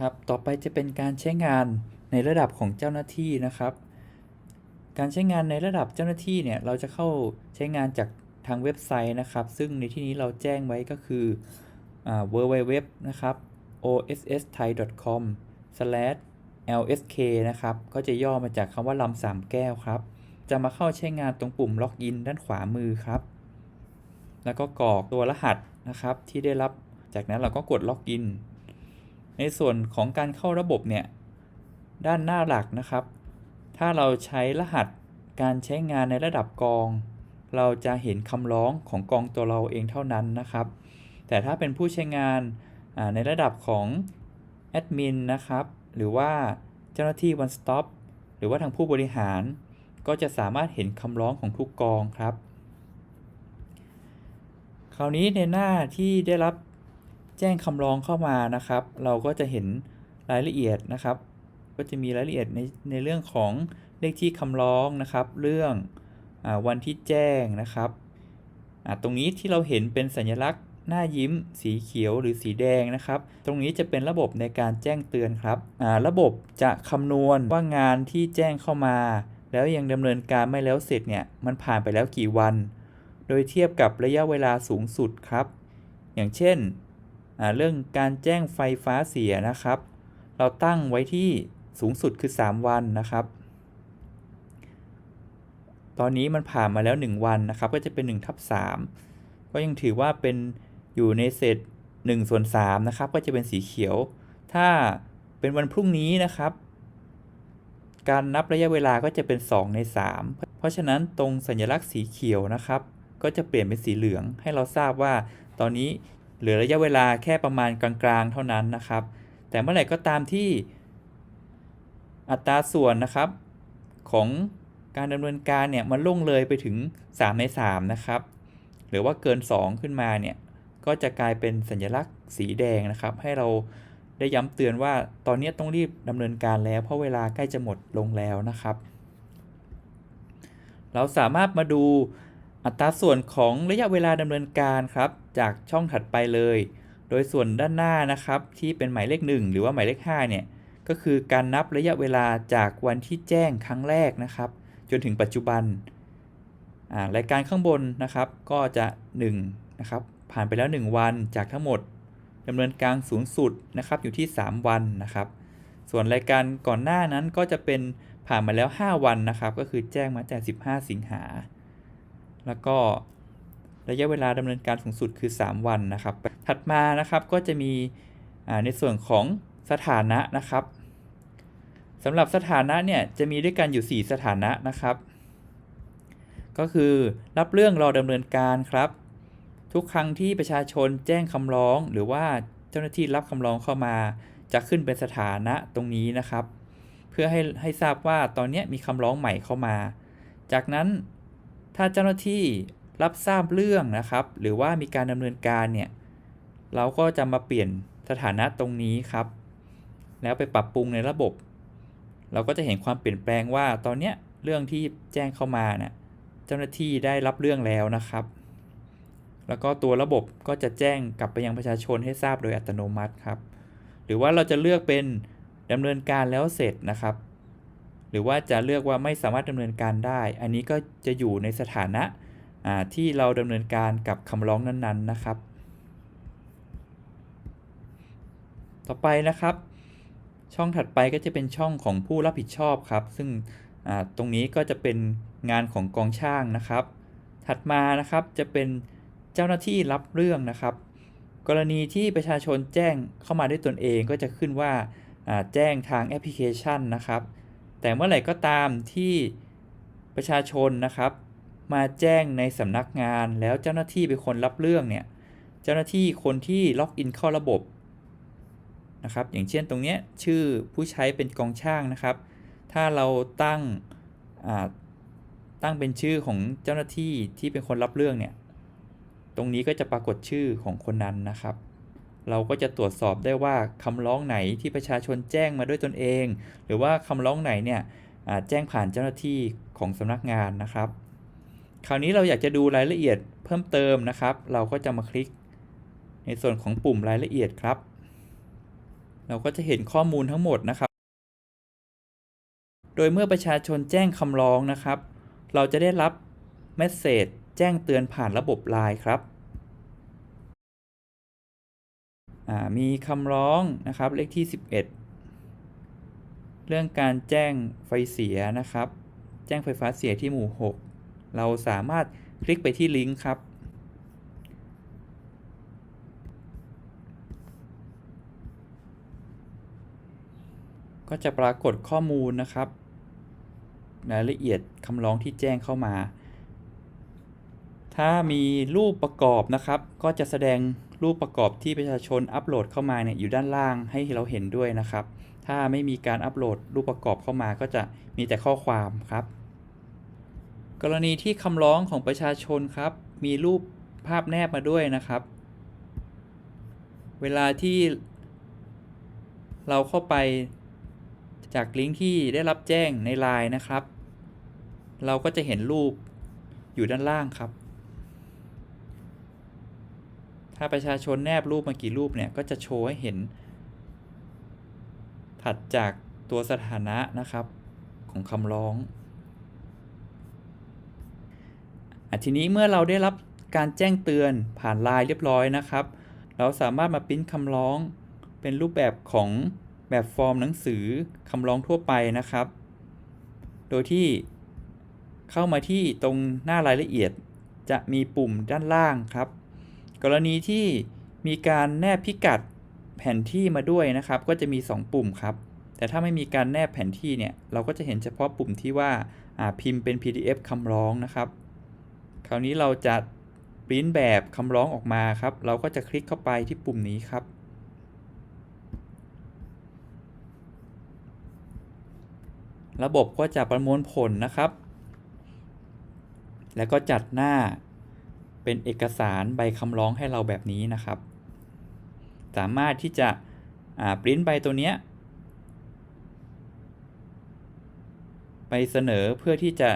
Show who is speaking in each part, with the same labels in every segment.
Speaker 1: ครับต่อไปจะเป็นการใช้งานในระดับของเจ้าหน้าที่นะครับ การใช้งานในระดับเจ้าหน้าที่เนี่ยเราจะเข้าใช้งานจากทางเว็บไซต์นะครับ ซึ่งในที่นี้เราแจ้งไว้ก็คืออ www นะครับ ossthai.com lsk นะครับ ก็จะย่อมาจากคำว่าลำสามแก้วครับ จะมาเข้าใช้งานตรงปุ่มล็อกอินด้านขวามือครับ แล้วก็กรอกตัวรหัสนะครับที่ได้รับ จากนั้นเราก็กดล็อกอิน ในส่วนของการเข้าระบบเนี่ย ด้านหน้าหลักนะครับ ถ้าเราใช้รหัสการใช้งานในระดับกอง เราจะเห็นคำร้องของกองตัวเราเองเท่านั้นนะครับ แต่ถ้าเป็นผู้ใช้งานในระดับของแอดมินนะครับ หรือว่าเจ้าหน้าที่ one stop หรือว่าทางผู้บริหาร ก็จะสามารถเห็นคำร้องของทุกกองครับ คราวนี้ในหน้าที่ได้รับ แจ้งคำร้องเข้ามานะครับ เราก็จะเห็นรายละเอียดนะครับ ก็จะมีรายละเอียดในในเรื่องของเลขที่คำร้องนะครับ เรื่องอวันที่แจ้งนะครับตรงนี้ที่เราเห็นเป็นสัญลักษณ์หน้ายิ้ม สีเขียวหรือสีแดงนะครับ ตรงนี้จะเป็นระบบในการแจ้งเตือนครับระบบจะคำนวณว่างานที่แจ้งเข้ามา แล้วยังดำเนินการไม่แล้วเสร็จเนี่ยมันผ่านไปแล้วกี่วัน โดยเทียบกับระยะเวลาสูงสุดครับ อย่างเช่น เรื่องการแจ้งไฟฟ้าเสียนะครับ เราตั้งไว้ที่สูงสุดคือ 3 วันนะครับ ตอนนี้มันผ่านมาแล้ว 1 วันนะครับ ก็จะเป็น1ทับ3ก็ยังถือว่าเป็นอยู่ในเศษ1ส่วน3นะครับ ก็จะเป็นสีเขียว ถ้าเป็นวันพรุ่งนี้นะครับ การนับระยะเวลาก็จะเป็น 2 ใน 3 เพราะฉะนั้นตรงสัญลักษณ์สีเขียวนะครับ ก็จะเปลี่ยนเป็นสีเหลืองให้เราทราบว่า ตอนนี้ เหลือระยะเวลาแค่ประมาณกลางๆ เท่านั้นนะครับ แต่เมื่อไหร่ก็ตามที่อัตราส่วนนะครับของการดำเนินการเนี่ยมันล่วงเลยไปถึง 3 ใน 3 นะครับ หรือว่าเกิน 2 ขึ้นมาเนี่ยก็จะกลายเป็นสัญลักษณ์สีแดงนะครับ ให้เราได้ย้ำเตือนว่าตอนนี้ต้องรีบดำเนินการแล้ว เพราะเวลาใกล้จะหมดลงแล้วนะครับ เราสามารถมาดู อัตราส่วนของระยะเวลาดำเนินการครับ จากช่องถัดไปเลย โดยส่วนด้านหน้านะครับ ที่เป็นหมายเลข 1 หรือว่าหมายเลข5เนี่ยก็คือการนับระยะเวลาจากวันที่แจ้งครั้งแรกนะครับ จนถึงปัจจุบันรายการข้างบนนะครับ ก็จะ1นะครับผ่านไปแล้ว 1 วันจากทั้งหมดดำเนินการสูงสุดนะครับอยู่ที่ 3 วันนะครับ ส่วนรายการก่อนหน้านั้นก็จะเป็นผ่านมาแล้ว 5 วันนะครับ ก็คือแจ้งมาแต่ 15 สิงหา แล้วก็ระยะเวลาดำเนินการสูงสุดคือ 3 วันนะครับ ถัดมานะครับก็จะมีในส่วนของสถานะนะครับสำหรับสถานะเนี่ยจะมีด้วยกันอยู่ 4 สถานะนะครับ ก็คือรับเรื่องรอดำเนินการครับ ทุกครั้งที่ประชาชนแจ้งคำร้อง หรือว่าเจ้าหน้าที่รับคำร้องเข้ามา จะขึ้นเป็นสถานะตรงนี้นะครับ เพื่อให้ให้ทราบว่าตอนนี้มีคำร้องใหม่เข้ามา จากนั้น ถ้าเจ้าหน้าที่รับทราบเรื่องนะครับ หรือว่ามีการดำเนินการเนี่ย เราก็จะมาเปลี่ยนสถานะตรงนี้ครับ แล้วไปปรับปรุงในระบบ เราก็จะเห็นความเปลี่ยนแปลงว่าตอนเนี้ยเรื่องที่แจ้งเข้ามาเนี่ยเจ้าหน้าที่ได้รับเรื่องแล้วนะครับ แล้วก็ตัวระบบก็จะแจ้งกลับไปยังประชาชนให้ทราบโดยอัตโนมัติครับ หรือว่าเราจะเลือกเป็นดำเนินการแล้วเสร็จนะครับ หรือว่าจะเลือกว่าไม่สามารถดำเนินการได้ อันนี้ก็จะอยู่ในสถานะที่เราดำเนินการกับคำร้องนั้นๆนะครับ ต่อไปนะครับ ช่องถัดไปก็จะเป็นช่องของผู้รับผิดชอบครับ ซึ่งตรงนี้ก็จะเป็นงานของกองช่างนะครับ ถัดมานะครับจะเป็นเจ้าหน้าที่รับเรื่องนะครับ กรณีที่ประชาชนแจ้งเข้ามาด้วยตนเองก็จะขึ้นว่าอ่าแจ้งทางแอปพลิเคชันนะครับ แต่เมื่อไหร่ก็ตามที่ประชาชนนะครับ มาแจ้งในสำนักงานแล้วเจ้าหน้าที่เป็นคนรับเรื่องเนี่ยเจ้าหน้าที่คนที่ล็อกอินเข้าระบบนะครับอย่างเช่นตรงนี้ชื่อผู้ใช้เป็นกองช่างนะครับ ถ้าเราตั้งตั้งเป็นชื่อของเจ้าหน้าที่ที่เป็นคนรับเรื่องเนี่ยตรงนี้ก็จะปรากฏชื่อของคนนั้นนะครับ เราก็จะตรวจสอบได้ว่าคำร้องไหนที่ประชาชนแจ้งมาด้วยตนเอง หรือว่าคำร้องไหนเนี่ยแจ้งผ่านเจ้าหน้าที่ของสำนักงานนะครับ คราวนี้เราอยากจะดูรายละเอียดเพิ่มเติมนะครับ เราก็จะมาคลิกในส่วนของปุ่มรายละเอียดครับ เราก็จะเห็นข้อมูลทั้งหมดนะครับ โดยเมื่อประชาชนแจ้งคำร้องนะครับ เราจะได้รับเมสเซจแจ้งเตือนผ่านระบบไลน์ครับ มีคำร้องนะครับเลขที่ 11 เรื่องการแจ้งไฟเสียนะครับ แจ้งไฟฟ้าเสียที่หมู่ 6 เราสามารถคลิกไปที่ลิงก์ครับ ก็จะปรากฏข้อมูลนะครับ รายละเอียดคำร้องที่แจ้งเข้ามา ถ้ามีรูปประกอบนะครับ ก็จะแสดง รูปประกอบที่ประชาชนอัปโหลดเข้ามาเนี่ยอยู่ด้านล่างให้เราเห็นด้วยนะครับ ถ้าไม่มีการอัปโหลดรูปประกอบเข้ามาก็จะมีแต่ข้อความครับ กรณีที่คำร้องของประชาชนครับ มีรูปภาพแนบมาด้วยนะครับ เวลาที่เราเข้าไปจากลิงก์ที่ได้รับแจ้งในไลน์นะครับ เราก็จะเห็นรูปอยู่ด้านล่างครับ ถ้าประชาชนแนบรูปมากี่รูปเนี่ย ก็จะโชว์ให้เห็น ถัดจากตัวสถานะนะครับของคำร้องอะทีนี้เมื่อเราได้รับการแจ้งเตือนผ่านไลน์เรียบร้อยนะครับ เราสามารถมาปริ้นคำร้องเป็นรูปแบบของแบบฟอร์มหนังสือคำร้องทั่วไปนะครับ โดยที่เข้ามาที่ตรงหน้ารายละเอียดจะมีปุ่มด้านล่างครับ กรณีที่มีการแนบพิกัดแผนที่มาด้วยนะครับ ก็จะมี 2 ปุ่มครับ แต่ถ้าไม่มีการแนบแผนที่เนี่ย เราก็จะเห็นเฉพาะปุ่มที่ว่าพิมพ์เป็น PDF คำร้องนะครับ คราวนี้เราจะปริ้นแบบคำร้องออกมาครับ เราก็จะคลิกเข้าไปที่ปุ่มนี้ครับ ระบบก็จะประมวลผลนะครับ แล้วก็จัดหน้า เป็นเอกสารใบคำร้องให้เราแบบนี้นะครับ สามารถที่จะปริ้นใบตัวเนี้ยไปเสนอเพื่อที่จะ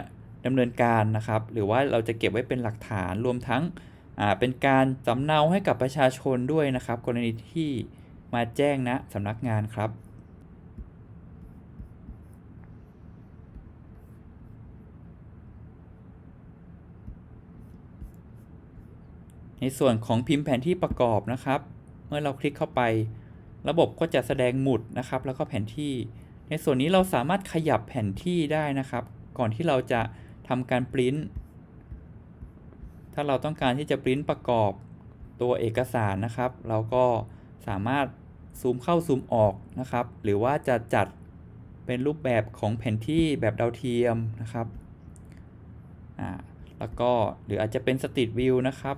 Speaker 1: ดำเนินการนะครับ หรือว่าเราจะเก็บไว้เป็นหลักฐานรวมทั้งเป็นการสำเนาให้กับประชาชนด้วยนะครับ กรณีที่มาแจ้งณนะสำนักงานครับ ในส่วนของพิมพ์แผนที่ประกอบนะครับ เมื่อเราคลิกเข้าไป ระบบก็จะแสดงหมุดนะครับ แล้วก็แผนที่ ในส่วนนี้เราสามารถขยับแผนที่ได้นะครับ ก่อนที่เราจะทำการปริ้นถ้าเราต้องการที่จะปริ้นประกอบตัวเอกสารนะครับ เราก็สามารถซูมเข้าซูมออกนะครับ หรือว่าจะจัดเป็นรูปแบบของแผนที่แบบดาวเทียมนะครับ อ่า แล้วก็หรืออาจจะเป็นสตรีทวิวนะครับ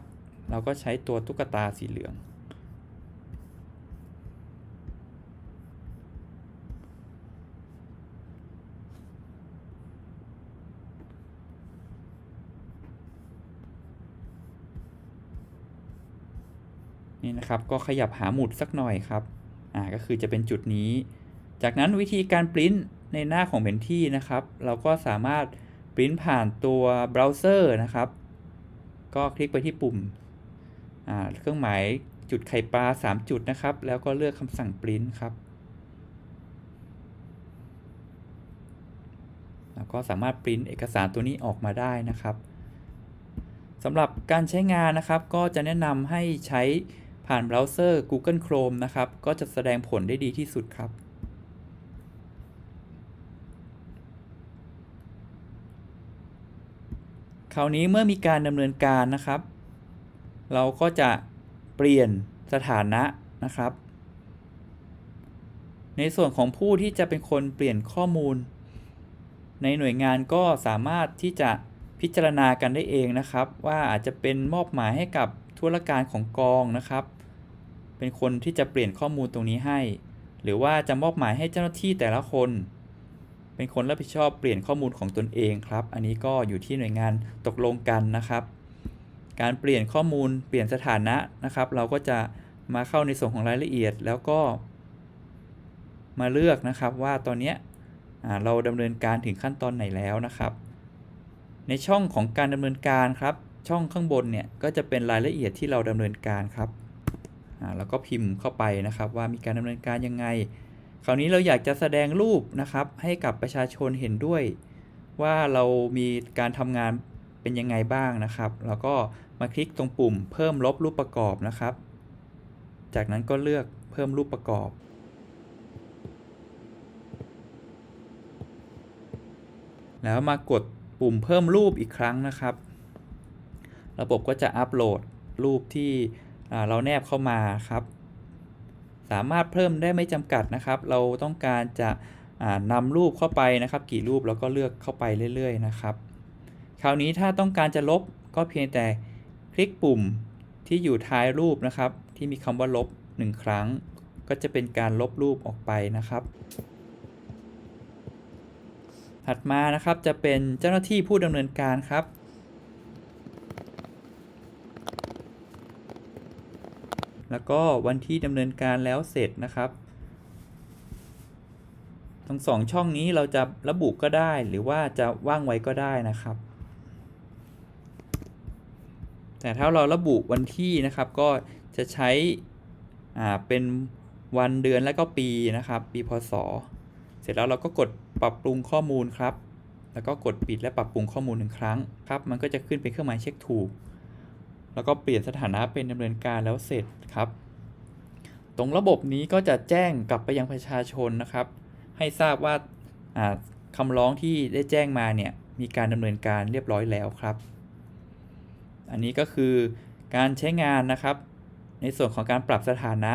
Speaker 1: เราก็ใช้ตัวตุ๊กตาสีเหลือง นี่นะครับก็ขยับหาหมุดสักหน่อยครับ อ่าก็คือจะเป็นจุดนี้ จากนั้นวิธีการปริ้นในหน้าของแผนที่นะครับ เราก็สามารถปริ้นผ่านตัวเบราว์เซอร์นะครับ ก็คลิกไปที่ปุ่ม เครื่องหมายจุดไข่ปลา 3 จุดนะครับ แล้วก็เลือกคำสั่งปริ้นครับ แล้วก็สามารถปริ้นเอกสารตัวนี้ออกมาได้นะครับสำหรับการใช้งานนะครับ ก็จะแนะนำให้ใช้ผ่านเบราว์เซอร์ Google Chrome นะครับ ก็จะแสดงผลได้ดีที่สุดครับคราวนี้เมื่อมีการดำเนินการนะครับ เราก็จะเปลี่ยนสถานะนะครับ ในส่วนของผู้ที่จะเป็นคนเปลี่ยนข้อมูล ในหน่วยงานก็สามารถที่จะพิจารณากันได้เองนะครับ ว่าอาจจะเป็นมอบหมายให้กับธุรการของกองนะครับ เป็นคนที่จะเปลี่ยนข้อมูลตรงนี้ให้ หรือว่าจะมอบหมายให้เจ้าหน้าที่แต่ละคน เป็นคนรับผิดชอบเปลี่ยนข้อมูลของตนเองครับ อันนี้ก็อยู่ที่หน่วยงานตกลงกันนะครับ การเปลี่ยนข้อมูลเปลี่ยนสถานะนะครับ เราก็จะมาเข้าในส่วนของรายละเอียด แล้วก็ มาเลือกนะครับว่าตอนนี้เราดำเนินการถึงขั้นตอนไหนแล้วนะครับ ในช่องของการดำเนินการครับ ช่องข้างบนเนี่ยก็จะเป็นรายละเอียดที่เราดำเนินการครับแล้วก็พิมพ์เข้าไปนะครับ ว่ามีการดำเนินการยังไง คราวนี้เราอยากจะแสดงรูปนะครับ ให้กับประชาชนเห็นด้วย ว่าเรามีการทำงาน เป็นยังไงบ้างนะครับ แล้วก็มาคลิกตรงปุ่มเพิ่มลบรูปประกอบนะครับ จากนั้นก็เลือกเพิ่มรูปประกอบ แล้วมากดปุ่มเพิ่มรูปอีกครั้งนะครับ ระบบก็จะอัปโหลดรูปที่เราแนบเข้ามาครับ สามารถเพิ่มได้ไม่จำกัดนะครับ เราต้องการจะนำรูปเข้าไปนะครับ กี่รูปเราก็เลือกเข้าไปเรื่อย ๆ นะครับ คราวนี้ถ้าต้องการจะลบก็เพียงแต่คลิกปุ่มที่อยู่ท้ายรูปนะครับ ที่มีคำว่าลบหนึ่งครั้ง ก็จะเป็นการลบรูปออกไปนะครับ ถัดมานะครับจะเป็นเจ้าหน้าที่ผู้ดำเนินการครับแล้วก็วันที่ดำเนินการแล้วเสร็จนะครับ ทั้งสองช่องนี้เราจะระบุก็ได้หรือว่าจะว่างไว้ก็ได้นะครับ แต่ถ้าเราระบุวันที่นะครับก็จะใช้เป็นวันเดือนและก็ปีนะครับปีพศ เสร็จแล้วเราก็กดปรับปรุงข้อมูลครับ แล้วก็กดปิดและปรับปรุงข้อมูลหนึ่งครั้งครับมันก็จะขึ้นเป็นเครื่องหมายเช็คถูก แล้วก็เปลี่ยนสถานะเป็นดำเนินการแล้วเสร็จครับ ตรงระบบนี้ก็จะแจ้งกลับไปยังประชาชนนะครับ ให้ทราบว่าอ่าคำร้องที่ได้แจ้งมาเนี่ยมีการดำเนินการเรียบร้อยแล้วครับ อันนี้ก็คือการใช้งานนะครับ ในส่วนของการปรับสถานะ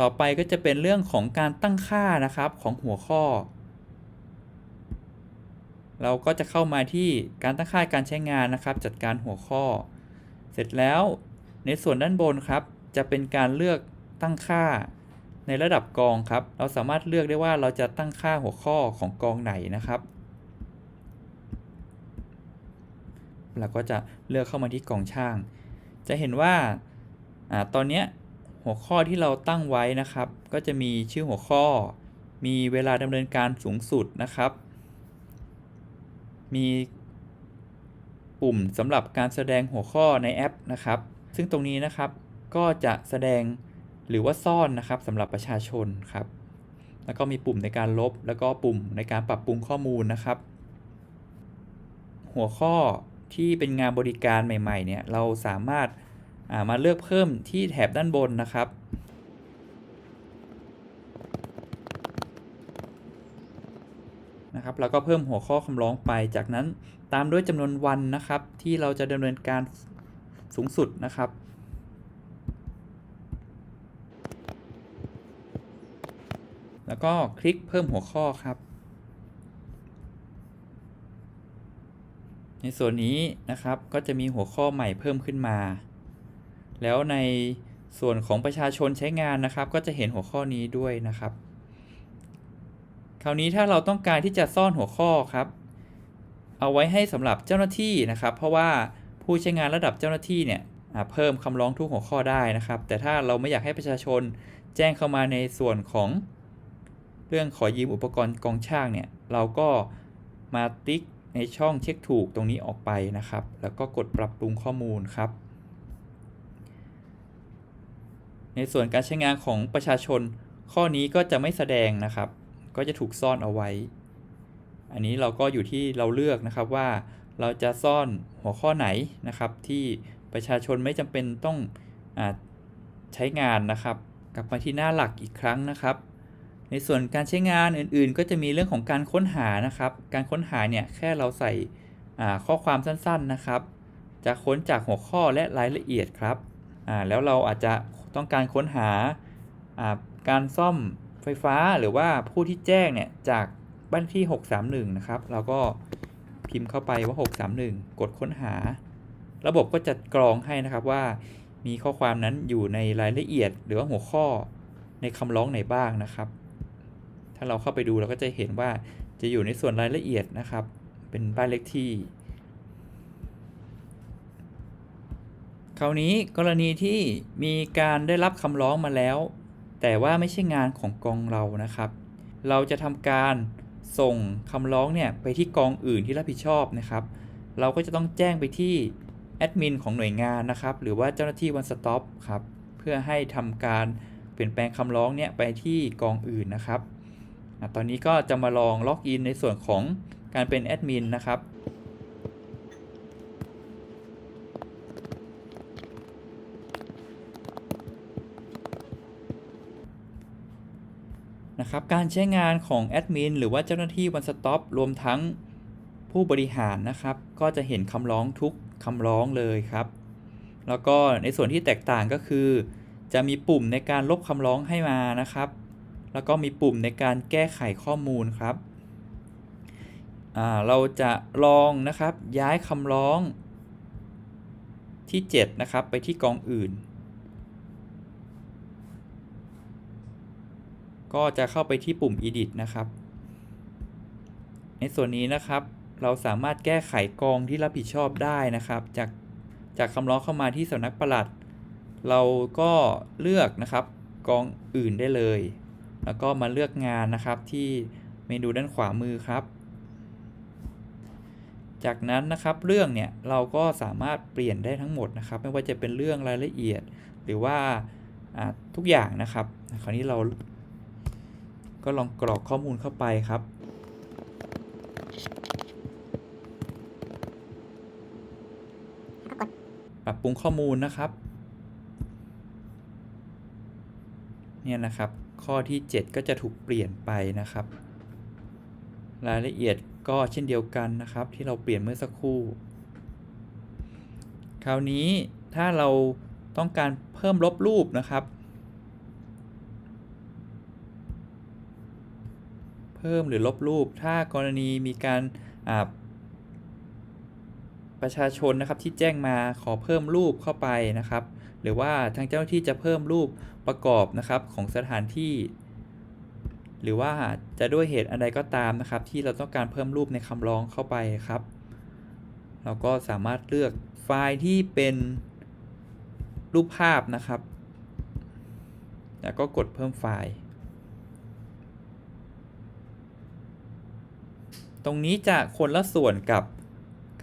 Speaker 1: ต่อไปก็จะเป็นเรื่องของการตั้งค่านะครับของหัวข้อ เราก็จะเข้ามาที่การตั้งค่าการใช้งานนะครับ จัดการหัวข้อ เสร็จแล้วในส่วนด้านบนครับ จะเป็นการเลือกตั้งค่าในระดับกองครับ เราสามารถเลือกได้ว่าเราจะตั้งค่าหัวข้อของกองไหนนะครับ เราก็จะเลือกเข้ามาที่กองช่าง จะเห็นว่าอตอนนี้หัวข้อที่เราตั้งไว้นะครับ ก็จะมีชื่อหัวข้อ มีเวลาดำเนินการสูงสุดนะครับ มีปุ่มสำหรับการแสดงหัวข้อในแอปนะครับ ซึ่งตรงนี้นะครับก็จะแสดงหรือว่าซ่อนนะครับสำหรับประชาชนครับ แล้วก็มีปุ่มในการลบ แล้วก็ปุ่มในการปรับปรุงข้อมูลนะครับ หัวข้อ ที่เป็นงานบริการใหม่ๆเนี่ยเราสามารถามาเลือกเพิ่มที่แถบด้านบนนะครับ นะครับแล้วก็เพิ่มหัวข้อคำร้องไป จากนั้นตามด้วยจำนวนวันนะครับ ที่เราจะดำเนินการสูงสุดนะครับแล้วก็คลิกเพิ่มหัวข้อครับ ในส่วนนี้นะครับก็จะมีหัวข้อใหม่เพิ่มขึ้นมา แล้วในส่วนของประชาชนใช้งานนะครับ ก็จะเห็นหัวข้อนี้ด้วยนะครับ คราวนี้ถ้าเราต้องการที่จะซ่อนหัวข้อครับ เอาไว้ให้สำหรับเจ้าหน้าที่นะครับ เพราะว่าผู้ใช้งานระดับเจ้าหน้าที่เนี่ยอ่าเพิ่มคำร้องทุกหัวข้อได้นะครับ แต่ถ้าเราไม่อยากให้ประชาชนแจ้งเข้ามาในส่วนของ เรื่องขอยืมอุปกรณ์กองช่างเนี่ยเราก็มาติ๊ก ในช่องเช็คถูกตรงนี้ออกไปนะครับ แล้วก็กดปรับปรุงข้อมูลครับ ในส่วนการใช้งานของประชาชน ข้อนี้ก็จะไม่แสดงนะครับ ก็จะถูกซ่อนเอาไว้ อันนี้เราก็อยู่ที่เราเลือกนะครับว่าเราจะซ่อนหัวข้อไหนนะครับ ที่ประชาชนไม่จำเป็นต้องอใช้งานนะครับ กลับมาที่หน้าหลักอีกครั้งนะครับ ในส่วนการใช้งานอื่นๆ ก็จะมีเรื่องของการค้นหานะครับ การค้นหาเนี่ยแค่เราใส่ข้อความสั้นๆนะครับ จะค้นจากหัวข้อและรายละเอียดครับแล้วเราอาจจะต้องการค้นหาอ่าการซ่อมไฟฟ้าหรือว่าผู้ที่แจ้งเนี่ยจากบ้านที่ 631 นะครับ เราก็พิมพ์เข้าไปว่า 631 กดค้นหา ระบบก็จะกรองให้นะครับว่ามีข้อความนั้นอยู่ในรายละเอียดหรือว่าหัวข้อในคำร้องไหนบ้างนะครับ ถ้าเราเข้าไปดูเราก็จะเห็นว่าจะอยู่ในส่วนรายละเอียดนะครับ เป็นบ้านเลขที่ คราวนี้กรณีที่มีการได้รับคำร้องมาแล้ว แต่ว่าไม่ใช่งานของกองเรานะครับ เราจะทำการส่งคำร้องเนี่ยไปที่กองอื่นที่รับผิดชอบนะครับ เราก็จะต้องแจ้งไปที่แอดมินของหน่วยงานนะครับ หรือว่าเจ้าหน้าที่ One Stop ครับ เพื่อให้ทำการเปลี่ยนแปลงคำร้องเนี่ยไปที่กองอื่นนะครับ ตอนนี้ก็จะมาลองล็อกอินในส่วนของการเป็นแอดมินนะครับนะครับการใช้งานของแอดมินหรือว่าเจ้าหน้าที่ One Stop รวมทั้งผู้บริหารนะครับ ก็จะเห็นคำร้องทุกคำร้องเลยครับ แล้วก็ในส่วนที่แตกต่างก็คือ จะมีปุ่มในการลบคำร้องให้มานะครับ แล้วก็มีปุ่มในการแก้ไขข้อมูลครับเราจะลองนะครับย้ายคำร้องที่ 7 นะครับ ไปที่กองอื่น ก็จะเข้าไปที่ปุ่ม edit นะครับ ในส่วนนี้นะครับ เราสามารถแก้ไขกองที่รับผิดชอบได้นะครับ จากจากคำร้องเข้ามาที่สำนักปลัด เราก็เลือกนะครับกองอื่นได้เลย แล้วก็มาเลือกงานนะครับที่เมนูด้านขวามือครับ จากนั้นนะครับเรื่องเนี่ยเราก็สามารถเปลี่ยนได้ทั้งหมดนะครับ ไม่ว่าจะเป็นเรื่องรายละเอียด หรือว่าทุกอย่างนะครับคราวนี้เราก็ลองกรอกข้อมูลเข้าไปครับปรับปรุงข้อมูลนะครับ เนี่ยนะครับ ข้อที่ 7 ก็จะถูกเปลี่ยนไปนะครับ รายละเอียดก็เช่นเดียวกันนะครับ ที่เราเปลี่ยนเมื่อสักครู่ คราวนี้ถ้าเราต้องการเพิ่มลบรูปนะครับ เพิ่มหรือลบรูป ถ้ากรณีมีการประชาชนนะครับที่แจ้งมาขอเพิ่มรูปเข้าไปนะครับ หรือว่าทางเจ้าหน้าที่จะเพิ่มรูป ประกอบนะครับของสถานที่ หรือว่าจะด้วยเหตุอันใดก็ตามนะครับ ที่เราต้องการเพิ่มรูปในคำร้องเข้าไปครับ เราก็สามารถเลือกไฟล์ที่เป็นรูปภาพนะครับ แล้วก็กดเพิ่มไฟล์ ตรงนี้จะคนละส่วนกับ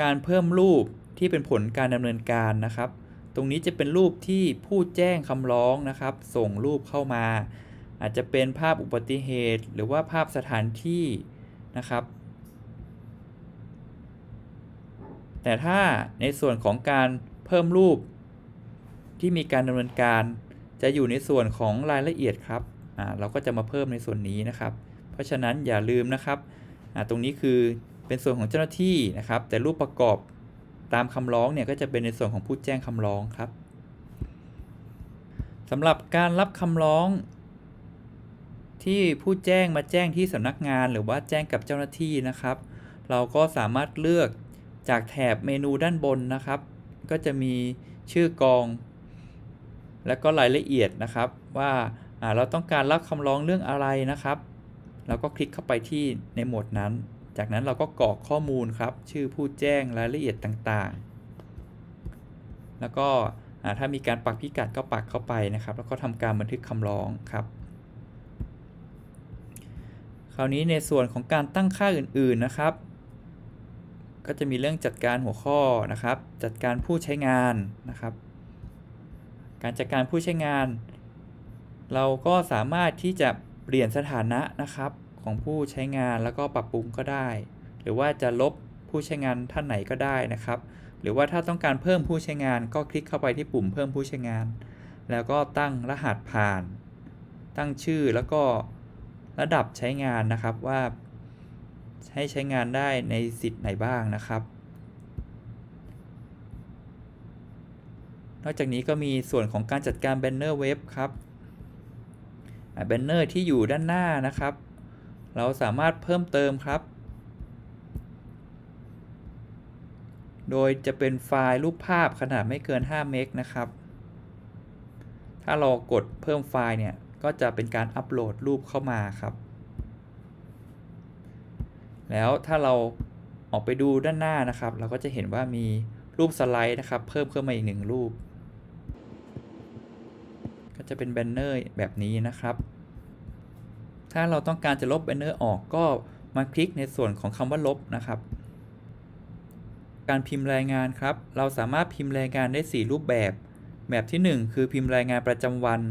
Speaker 1: การเพิ่มรูปที่เป็นผลการดำเนินการนะครับ ตรงนี้จะเป็นรูปที่ผู้แจ้งคำร้องนะครับ ส่งรูปเข้ามา อาจจะเป็นภาพอุบัติเหตุ หรือว่าภาพสถานที่นะครับ แต่ถ้าในส่วนของการเพิ่มรูปที่มีการดำเนินการจะอยู่ในส่วนของรายละเอียดครับเราก็จะมาเพิ่มในส่วนนี้นะครับ เพราะฉะนั้นอย่าลืมนะครับ ตรงนี้คือเป็นส่วนของเจ้าหน้าที่นะครับ แต่รูปประกอบ ตามคำร้องเนี่ยก็จะเป็นในส่วนของผู้แจ้งคำร้องครับสำหรับการรับคำร้อง ที่ผู้แจ้งมาแจ้งที่สำนักงานหรือว่าแจ้งกับเจ้าหน้าที่นะครับ เราก็สามารถเลือกจากแถบเมนูด้านบนนะครับ ก็จะมีชื่อกอง และก็รายละเอียดนะครับ ว่าเราต้องการรับคำร้องเรื่องอะไรนะครับ เราก็คลิกเข้าไปที่ในหมวดนั้น จากนั้นเราก็กรอกข้อมูลครับ ชื่อผู้แจ้งรายละเอียดต่างๆ แล้วก็ถ้ามีการปักพิกัดก็ปักเข้าไปนะครับ แล้วก็ทำการบันทึกคำร้องครับ คราวนี้ในส่วนของการตั้งค่าอื่นๆนะครับ ก็จะมีเรื่องจัดการหัวข้อนะครับ จัดการผู้ใช้งานนะครับ การจัดการผู้ใช้งาน เราก็สามารถที่จะเปลี่ยนสถานะนะครับ ของผู้ใช้งานแล้วก็ปรับปรุงก็ได้ หรือว่าจะลบผู้ใช้งานท่านไหนก็ได้นะครับ หรือว่าถ้าต้องการเพิ่มผู้ใช้งานก็คลิกเข้าไปที่ปุ่มเพิ่มผู้ใช้งาน แล้วก็ตั้งรหัสผ่าน ตั้งชื่อแล้วก็ระดับใช้งานนะครับว่าให้ใช้งานได้ในสิทธิ์ไหนบ้างนะครับ นอกจากนี้ก็มีส่วนของการจัดการแบนเนอร์เว็บครับแบนเนอร์ที่อยู่ด้านหน้านะครับ เราสามารถเพิ่มเติมครับ โดยจะเป็นไฟล์รูปภาพขนาดไม่เกิน 5 เมกนะครับ ถ้าเรากดเพิ่มไฟล์เนี่ย ก็จะเป็นการอัปโหลดรูปเข้ามาครับ แล้วถ้าเราออกไปดูด้านหน้านะครับ เราก็จะเห็นว่ามีรูปสไลด์นะครับ เพิ่มขึ้นมาอีกหนึ่งรูป ก็จะเป็นแบนเนอร์แบบนี้นะครับ ถ้าเราต้องการจะลบแบนเนอร์ออกก็มาคลิกในส่วนของคำว่าลบนะครับ การพิมพ์รายงานครับ เราสามารถพิมพ์รายงานได้ 4 รูปแบบ แบบที่ 1 คือพิมพ์รายงานประจำวัน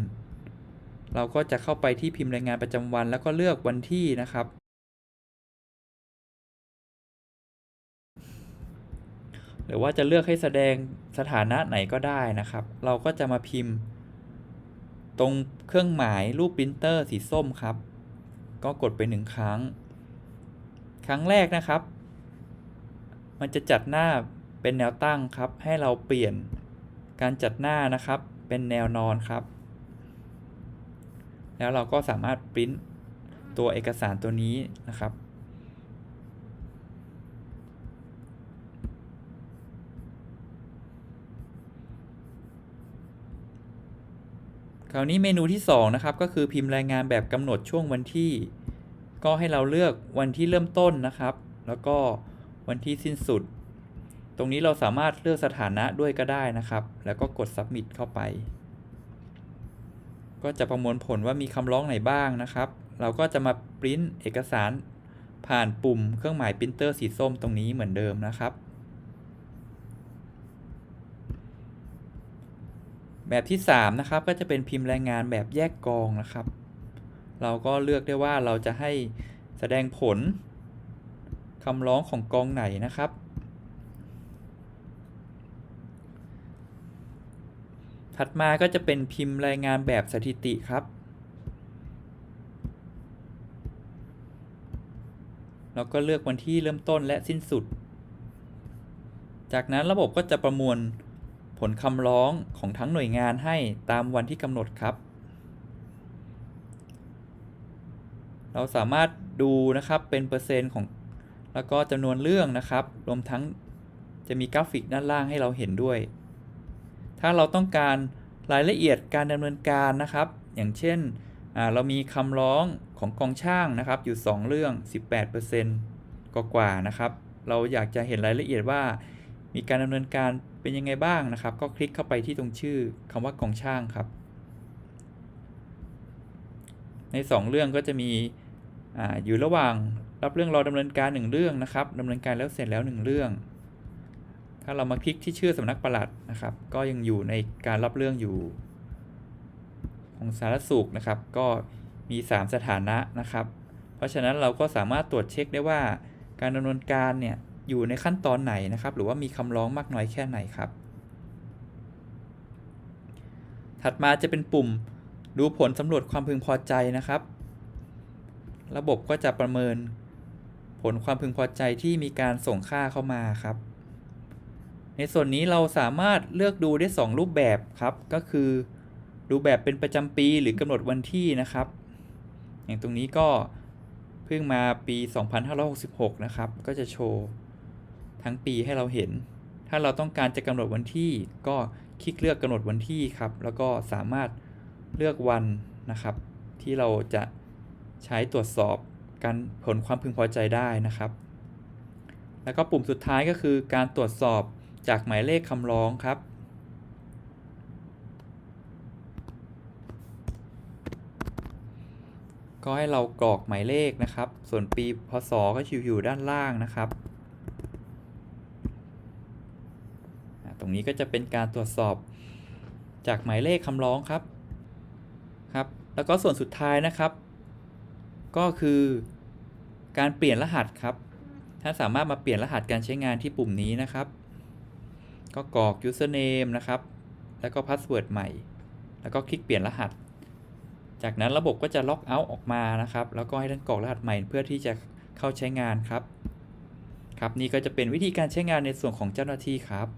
Speaker 1: เราก็จะเข้าไปที่พิมพ์รายงานประจำวัน แล้วก็เลือกวันที่นะครับ หรือว่าจะเลือกให้แสดงสถานะไหนก็ได้นะครับ เราก็จะมาพิมพ์ ตรงเครื่องหมายรูปปรินเตอร์สีส้มครับ ก็กดไปหนึ่งครั้ง ครั้งแรกนะครับ มันจะจัดหน้าเป็นแนวตั้งครับ ให้เราเปลี่ยนการจัดหน้านะครับ เป็นแนวนอนครับ แล้วเราก็สามารถปริ้นตัวเอกสารตัวนี้นะครับ คราวนี้เมนูที่2นะครับก็คือพิมพ์รายงานแบบกำหนดช่วงวันที่ ก็ให้เราเลือกวันที่เริ่มต้นนะครับ แล้วก็วันที่สิ้นสุด ตรงนี้เราสามารถเลือกสถานะด้วยก็ได้นะครับ แล้วก็กด submit เข้าไป ก็จะประมวลผลว่ามีคำร้องไหนบ้างนะครับ เราก็จะมาปริ้นเอกสารผ่านปุ่มเครื่องหมายปรินเตอร์สีส้มตรงนี้เหมือนเดิมนะครับ แบบที่ 3 นะครับ ก็จะเป็นพิมพ์รายงานแบบแยกกองนะครับ เราก็เลือกได้ว่าเราจะให้แสดงผลคำร้องของกองไหนนะครับ ถัดมาก็จะเป็นพิมพ์รายงานแบบสถิติครับ เราก็เลือกวันที่เริ่มต้นและสิ้นสุด จากนั้นระบบก็จะประมวล ผลคำร้องของทั้งหน่วยงานให้ตามวันที่กำหนดครับ เราสามารถดูนะครับเป็นเปอร์เซ็นต์ของแล้วก็จำนวนเรื่องนะครับ รวมทั้งจะมีกราฟิกด้านล่างให้เราเห็นด้วย ถ้าเราต้องการรายละเอียดการดำเนินการนะครับ อย่างเช่น เรามีคำร้องของกองช่างนะครับ อยู่ 2 เรื่อง 18%กว่ากว่านะครับ เราอยากจะเห็นรายละเอียดว่า มีการดำเนินการเป็นยังไงบ้างนะครับ ก็คลิกเข้าไปที่ตรงชื่อคำว่ากองช่างครับ ใน 2 เรื่องก็จะมีออยู่ระหว่างรับเรื่องรอดำเนินการ 1 เรื่องนะครับดำเนินการแล้วเสร็จแล้ว 1 เรื่อง ถ้าเรามาคลิกที่ชื่อสำนักปลัดนะครับ ก็ยังอยู่ในการรับเรื่องอยู่ ของสารสุขนะครับ ก็มี 3 สถานะนะครับ เพราะฉะนั้นเราก็สามารถตรวจเช็คได้ว่าการดำเนินการเนี่ย อยู่ในขั้นตอนไหนนะครับ หรือว่ามีคำร้องมากน้อยแค่ไหนครับ ถัดมาจะเป็นปุ่มดูผลสำรวจความพึงพอใจนะครับ ระบบก็จะประเมินผลความพึงพอใจที่มีการส่งค่าเข้ามาครับ ในส่วนนี้เราสามารถเลือกดูได้ 2 รูปแบบครับ ก็คือ ดูแบบเป็นประจำปีหรือกำหนดวันที่นะครับ อย่างตรงนี้ก็เพิ่งมาปี 2566 นะครับ ก็จะโชว์ ทั้งปีให้เราเห็น ถ้าเราต้องการจะกำหนดวันที่ก็คลิกเลือกกำหนดวันที่ครับ แล้วก็สามารถเลือกวันนะครับ ที่เราจะใช้ตรวจสอบการผลความพึงพอใจได้นะครับ แล้วก็ปุ่มสุดท้ายก็คือการตรวจสอบจากหมายเลขคำร้องครับ ก็ให้เรากรอกหมายเลขนะครับ ส่วนปีพศก็อยู่ด้านล่างนะครับ งนี้ก็จะเป็นการตรวจสอบจากหมายเลขคำร้องครับครับ แล้วก็ส่วนสุดท้ายนะครับ ก็คือการเปลี่ยนรหัสครับท่านสามารถมาเปลี่ยนรหัสการใช้งานที่ปุ่มนี้นะครับ ก็กรอก username นะครับ แล้วก็ password ใหม่ แล้วก็คลิกเปลี่ยนรหัส จากนั้นระบบก็จะล็อกเอาท์ออกมานะครับ แล้วก็ให้ท่านกรอกรหัสใหม่เพื่อที่จะเข้าใช้งานครับ ครับนี่ก็จะเป็นวิธีการใช้งานในส่วนของเจ้าหน้าที่ครับ